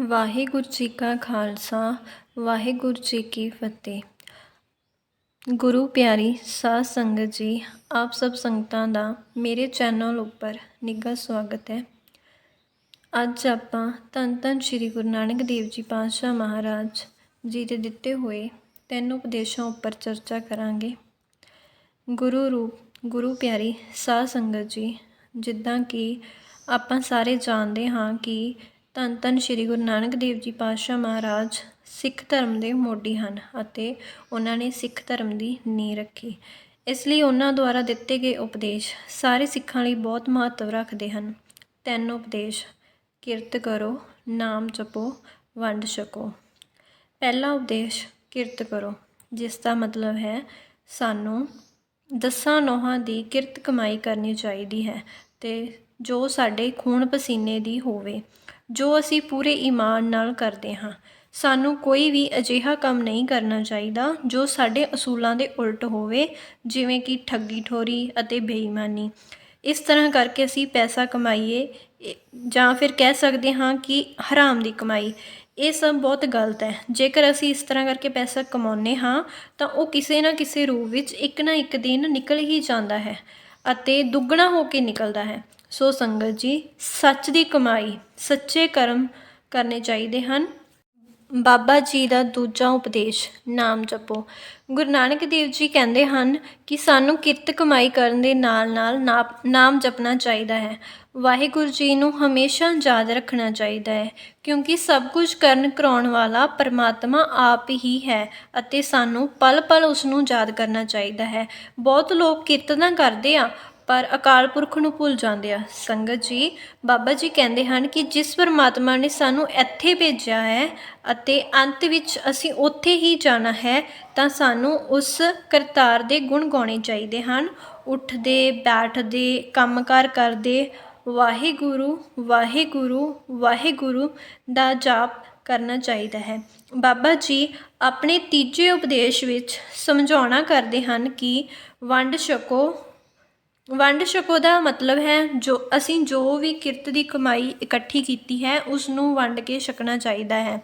ਵਾਹਿਗੁਰੂ ਜੀ ਕਾ ਖਾਲਸਾ, ਵਾਹਿਗੁਰੂ ਜੀ ਕੀ ਫਤਿਹ। ਗੁਰੂ ਪਿਆਰੀ ਸਾਧ ਸੰਗਤ ਜੀ, ਆਪ ਸਭ ਸੰਗਤਾਂ ਦਾ ਮੇਰੇ ਚੈਨਲ ਉੱਪਰ ਨਿੱਘਾ ਸਵਾਗਤ ਹੈ। ਅੱਜ ਆਪਾਂ ਧੰਨ ਧੰਨ ਸ੍ਰੀ ਗੁਰੂ ਨਾਨਕ ਦੇਵ ਜੀ ਪਾਤਸ਼ਾਹ ਮਹਾਰਾਜ ਜੀ ਦੇ ਦਿੱਤੇ ਹੋਏ ਤਿੰਨ ਉਪਦੇਸ਼ਾਂ ਉੱਪਰ ਚਰਚਾ ਕਰਾਂਗੇ। ਗੁਰੂ ਰੂਪ, ਗੁਰੂ ਪਿਆਰੀ ਸਾਧ ਸੰਗਤ ਜੀ, ਜਿੱਦਾਂ ਕਿ ਆਪਾਂ ਸਾਰੇ ਜਾਣਦੇ ਹਾਂ ਕਿ ਧੰਨ ਧੰਨ ਸ੍ਰੀ ਗੁਰੂ ਨਾਨਕ ਦੇਵ ਜੀ ਪਾਤਸ਼ਾਹ ਮਹਾਰਾਜ ਸਿੱਖ ਧਰਮ ਦੇ ਮੋਢੀ ਹਨ ਅਤੇ ਉਹਨਾਂ ਨੇ ਸਿੱਖ ਧਰਮ ਦੀ ਨੀਂਹ ਰੱਖੀ। ਇਸ ਲਈ ਉਹਨਾਂ ਦੁਆਰਾ ਦਿੱਤੇ ਗਏ ਉਪਦੇਸ਼ ਸਾਰੇ ਸਿੱਖਾਂ ਲਈ ਬਹੁਤ ਮਹੱਤਵ ਰੱਖਦੇ ਹਨ। ਤਿੰਨ ਉਪਦੇਸ਼, ਕਿਰਤ ਕਰੋ, ਨਾਮ ਜਪੋ, ਵੰਡ ਛਕੋ। ਪਹਿਲਾ ਉਪਦੇਸ਼, ਕਿਰਤ ਕਰੋ, ਜਿਸ ਦਾ ਮਤਲਬ ਹੈ ਸਾਨੂੰ ਦਸਾਂ ਨੋਹਾਂ ਦੀ ਕਿਰਤ ਕਮਾਈ ਕਰਨੀ ਚਾਹੀਦੀ ਹੈ ਤੇ ਜੋ ਸਾਡੇ ਖੂਨ ਪਸੀਨੇ ਦੀ ਹੋਵੇ। ਜੋ ਅਸੀਂ ਪੂਰੇ ਈਮਾਨ ਨਾਲ ਕਰਦੇ ਹਾਂ। ਸਾਨੂੰ ਕੋਈ ਵੀ ਅਜਿਹਾ ਕੰਮ ਨਹੀਂ ਕਰਨਾ ਚਾਹੀਦਾ ਜੋ ਸਾਡੇ ਅਸੂਲਾਂ ਦੇ ਉਲਟ ਹੋਵੇ, ਜਿਵੇਂ ਕਿ ਠੱਗੀ ਠੋਰੀ ਅਤੇ ਬੇਈਮਾਨੀ। ਇਸ ਤਰ੍ਹਾਂ ਕਰਕੇ ਅਸੀਂ ਪੈਸਾ ਕਮਾਈਏ ਜਾਂ ਫਿਰ ਕਹਿ ਸਕਦੇ ਹਾਂ ਕਿ ਹਰਾਮ ਦੀ ਕਮਾਈ। ਇਹ ਸਭ ਬਹੁਤ ਗਲਤ ਹੈ। ਜੇਕਰ ਅਸੀਂ ਇਸ ਤਰ੍ਹਾਂ ਕਰਕੇ ਪੈਸਾ ਕਮਾਉਂਦੇ ਹਾਂ, ਤਾਂ ਉਹ ਕਿਸੇ ਨਾ ਕਿਸੇ ਰੂਪ ਵਿੱਚ ਇੱਕ ਨਾ ਇੱਕ ਦਿਨ ਨਿਕਲ ਹੀ ਜਾਂਦਾ ਹੈ ਅਤੇ ਦੁੱਗਣਾ ਹੋ ਕੇ ਨਿਕਲਦਾ ਹੈ। ਸੋ ਸੰਗਤ ਜੀ, ਸੱਚ ਦੀ ਕਮਾਈ ਸੱਚੇ ਕਰਮ ਕਰਨੇ ਚਾਹੀਦੇ ਹਨ। ਬਾਬਾ ਜੀ ਦਾ ਦੂਜਾ ਉਪਦੇਸ਼, ਨਾਮ ਜਪੋ। ਗੁਰੂ ਨਾਨਕ ਦੇਵ ਜੀ ਕਹਿੰਦੇ ਹਨ ਕਿ ਸਾਨੂੰ ਕਿਰਤ ਕਮਾਈ ਕਰਨ ਦੇ ਨਾਲ ਨਾਲ ਨਾਮ ਜਪਣਾ ਚਾਹੀਦਾ ਹੈ। ਵਾਹਿਗੁਰੂ ਜੀ ਨੂੰ ਹਮੇਸ਼ਾ ਯਾਦ ਰੱਖਣਾ ਚਾਹੀਦਾ ਹੈ, ਕਿਉਂਕਿ ਸਭ ਕੁਝ ਕਰਨ ਕਰਾਉਣ ਵਾਲਾ ਪਰਮਾਤਮਾ ਆਪ ਹੀ ਹੈ ਅਤੇ ਸਾਨੂੰ ਪਲ ਪਲ ਉਸ ਨੂੰ ਯਾਦ ਕਰਨਾ ਚਾਹੀਦਾ ਹੈ। ਬਹੁਤ ਲੋਕ ਕੀਰਤਨਾਂ ਕਰਦੇ ਆ ਪਰ ਅਕਾਲ ਪੁਰਖ ਨੂੰ ਭੁੱਲ ਜਾਂਦੇ ਆ। ਸੰਗਤ ਜੀ, ਬਾਬਾ ਜੀ ਕਹਿੰਦੇ ਹਨ ਕਿ ਜਿਸ ਪਰਮਾਤਮਾ ਨੇ ਸਾਨੂੰ ਇੱਥੇ ਭੇਜਿਆ ਹੈ ਅਤੇ ਅੰਤ ਵਿੱਚ ਅਸੀਂ ਉੱਥੇ ਹੀ ਜਾਣਾ ਹੈ, ਤਾਂ ਸਾਨੂੰ ਉਸ ਕਰਤਾਰ ਦੇ ਗੁਣ ਗਾਉਣੇ ਚਾਹੀਦੇ ਹਨ। ਉੱਠਦੇ, ਬੈਠਦੇ, ਕੰਮਕਾਰ ਕਰਦੇ, ਵਾਹਿਗੁਰੂ ਵਾਹਿਗੁਰੂ ਵਾਹਿਗੁਰੂ ਦਾ ਜਾਪ ਕਰਨਾ ਚਾਹੀਦਾ ਹੈ। ਬਾਬਾ ਜੀ ਆਪਣੇ ਤੀਜੇ ਉਪਦੇਸ਼ ਵਿੱਚ ਸਮਝਾਉਣਾ ਕਰਦੇ ਹਨ ਕਿ ਵੰਡ ਛਕੋ ਵੰਡ ਛਕੋ ਦਾ ਮਤਲਬ ਹੈ ਜੋ ਅਸੀਂ ਜੋ ਵੀ ਕਿਰਤ ਦੀ ਕਮਾਈ ਇਕੱਠੀ ਕੀਤੀ ਹੈ ਉਸ ਨੂੰ ਵੰਡ ਕੇ ਛਕਣਾ ਚਾਹੀਦਾ ਹੈ।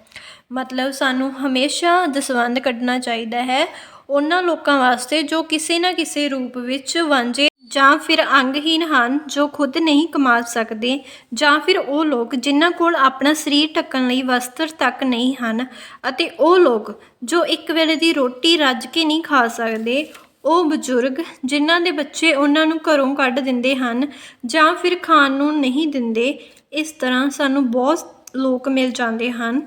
ਮਤਲਬ ਸਾਨੂੰ ਹਮੇਸ਼ਾ ਦਸਵੰਦ ਕੱਢਣਾ ਚਾਹੀਦਾ ਹੈ ਉਹਨਾਂ ਲੋਕਾਂ ਵਾਸਤੇ ਜੋ ਕਿਸੇ ਨਾ ਕਿਸੇ ਰੂਪ ਵਿੱਚ ਵਾਂਝੇ ਜਾਂ ਫਿਰ ਅੰਗਹੀਨ ਹਨ, ਜੋ ਖੁਦ ਨਹੀਂ ਕਮਾ ਸਕਦੇ ਜਾਂ ਫਿਰ ਉਹ ਲੋਕ ਜਿਨ੍ਹਾਂ ਕੋਲ ਆਪਣਾ ਸਰੀਰ ਢੱਕਣ ਲਈ ਵਸਤਰ ਤੱਕ ਨਹੀਂ ਹਨ ਅਤੇ ਉਹ ਲੋਕ ਜੋ ਇੱਕ ਵੇਲੇ ਦੀ ਰੋਟੀ ਰੱਜ ਕੇ ਨਹੀਂ ਖਾ ਸਕਦੇ ਉਹ ਬਜ਼ੁਰਗ ਜਿਨ੍ਹਾਂ ਦੇ ਬੱਚੇ ਉਹਨਾਂ ਨੂੰ ਘਰੋਂ ਕੱਢ ਦਿੰਦੇ ਹਨ ਜਾਂ ਫਿਰ ਖਾਣ ਨੂੰ ਨਹੀਂ ਦਿੰਦੇ, ਇਸ ਤਰ੍ਹਾਂ ਸਾਨੂੰ ਬਹੁਤ ਲੋਕ ਮਿਲ ਜਾਂਦੇ ਹਨ।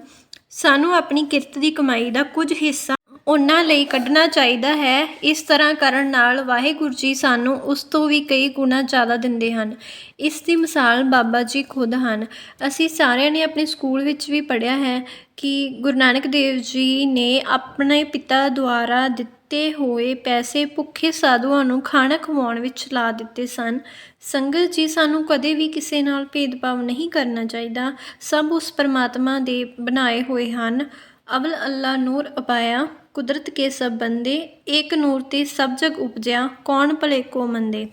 ਸਾਨੂੰ ਆਪਣੀ ਕਿਰਤ ਦੀ ਕਮਾਈ ਦਾ ਕੁਝ ਹਿੱਸਾ ਉਹਨਾਂ ਲਈ ਕੱਢਣਾ ਚਾਹੀਦਾ ਹੈ। ਇਸ ਤਰ੍ਹਾਂ ਕਰਨ ਨਾਲ ਵਾਹਿਗੁਰੂ ਜੀ ਸਾਨੂੰ ਉਸ ਤੋਂ ਵੀ ਕਈ ਗੁਣਾ ਜ਼ਿਆਦਾ ਦਿੰਦੇ ਹਨ। ਇਸ ਦੀ ਮਿਸਾਲ ਬਾਬਾ ਜੀ ਖੁਦ ਹਨ। ਅਸੀਂ ਸਾਰਿਆਂ ਨੇ ਆਪਣੇ ਸਕੂਲ ਵਿੱਚ ਵੀ ਪੜ੍ਹਿਆ ਹੈ ਕਿ ਗੁਰੂ ਨਾਨਕ ਦੇਵ ਜੀ ਨੇ ਆਪਣੇ ਪਿਤਾ ਦੁਆਰਾ ਦਿੱਤੇ ਹੋਏ ਪੈਸੇ ਭੁੱਖੇ ਸਾਧੂਆਂ ਨੂੰ ਖਾਣਾ ਖਵਾਉਣ ਵਿੱਚ ਲਾ ਦਿੱਤੇ ਸਨ। ਸੰਗਤ ਜੀ, ਸਾਨੂੰ ਕਦੇ ਵੀ ਕਿਸੇ ਨਾਲ ਭੇਦਭਾਵ ਨਹੀਂ ਕਰਨਾ ਚਾਹੀਦਾ। ਸਭ ਉਸ ਪਰਮਾਤਮਾ ਦੇ ਬਣਾਏ ਹੋਏ ਹਨ। ਅਵਲ ਅੱਲਾ ਨੂਰ ਅਪਾਇਆ, ਕੁਦਰਤ ਕੇ ਸਭ ਬੰਦੇ, ਏਕ ਨੂਰ ਤੇ ਸਭ ਜਗ ਉਪਜਿਆ, ਕੌਣ ਭਲੇ ਕੋ ਮੰਦੇ?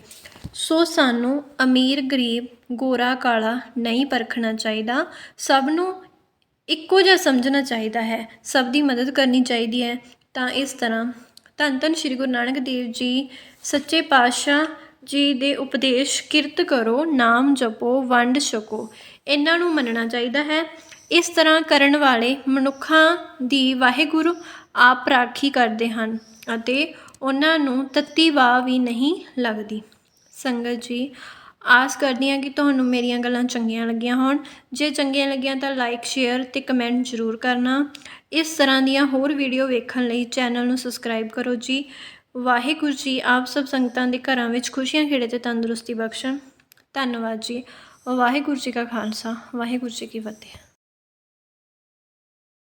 ਸੋ ਸਾਨੂੰ ਅਮੀਰ, ਗਰੀਬ, ਗੋਰਾ, ਕਾਲਾ ਨਹੀਂ ਪਰਖਣਾ ਚਾਹੀਦਾ। ਸਭ ਨੂੰ ਇੱਕੋ ਜਿਹਾ ਸਮਝਣਾ ਚਾਹੀਦਾ ਹੈ। ਸਭ ਦੀ ਮਦਦ ਕਰਨੀ ਚਾਹੀਦੀ ਹੈ। ਤਾਂ ਇਸ ਤਰ੍ਹਾਂ ਧੰਨ ਧੰਨ ਸ੍ਰੀ ਗੁਰੂ ਨਾਨਕ ਦੇਵ ਜੀ, ਸੱਚੇ ਪਾਤਸ਼ਾਹ ਜੀ ਦੇ ਉਪਦੇਸ਼ ਕਿਰਤ ਕਰੋ, ਨਾਮ ਜਪੋ, ਵੰਡ ਛਕੋ। ਇਹਨਾਂ ਨੂੰ ਮੰਨਣਾ ਚਾਹੀਦਾ ਹੈ। ਇਸ ਤਰ੍ਹਾਂ ਕਰਨ ਵਾਲੇ ਮਨੁੱਖਾਂ ਦੀ ਵਾਹਿਗੁਰੂ ਆਪ ਰਾਖੀ ਕਰਦੇ ਹਨ ਅਤੇ ਉਹਨਾਂ ਨੂੰ ਤੱਤੀ ਵਾਹ ਵੀ ਨਹੀਂ ਲੱਗਦੀ। ਸੰਗਤ ਜੀ ਆਸ ਕਰਦੀ ਹਾਂ ਕਿ ਤੁਹਾਨੂੰ ਮੇਰੀਆਂ ਗੱਲਾਂ ਚੰਗੀਆਂ ਲੱਗੀਆਂ ਹੋਣ। ਜੇ ਚੰਗੀਆਂ ਲੱਗੀਆਂ ਤਾਂ ਲਾਈਕ ਸ਼ੇਅਰ ਤੇ ਕਮੈਂਟ ਜ਼ਰੂਰ ਕਰਨਾ। ਇਸ ਤਰ੍ਹਾਂ ਦੀਆਂ ਹੋਰ ਵੀਡੀਓ ਵੇਖਣ ਲਈ ਚੈਨਲ ਨੂੰ ਸਬਸਕ੍ਰਾਈਬ ਕਰੋ ਜੀ। ਵਾਹਿਗੁਰੂ ਜੀ, ਆਪ ਸਭ ਸੰਗਤਾਂ ਦੇ ਘਰਾਂ ਵਿੱਚ ਖੁਸ਼ੀਆਂ ਖੇੜੇ ਤੇ ਤੰਦਰੁਸਤੀ ਬਖਸ਼ਣ। ਧੰਨਵਾਦ ਜੀ। ਵਾਹਿਗੁਰੂ ਜੀ ਕਾ ਖਾਲਸਾ, ਵਾਹਿਗੁਰੂ ਜੀ ਕੀ ਫਤਿਹ।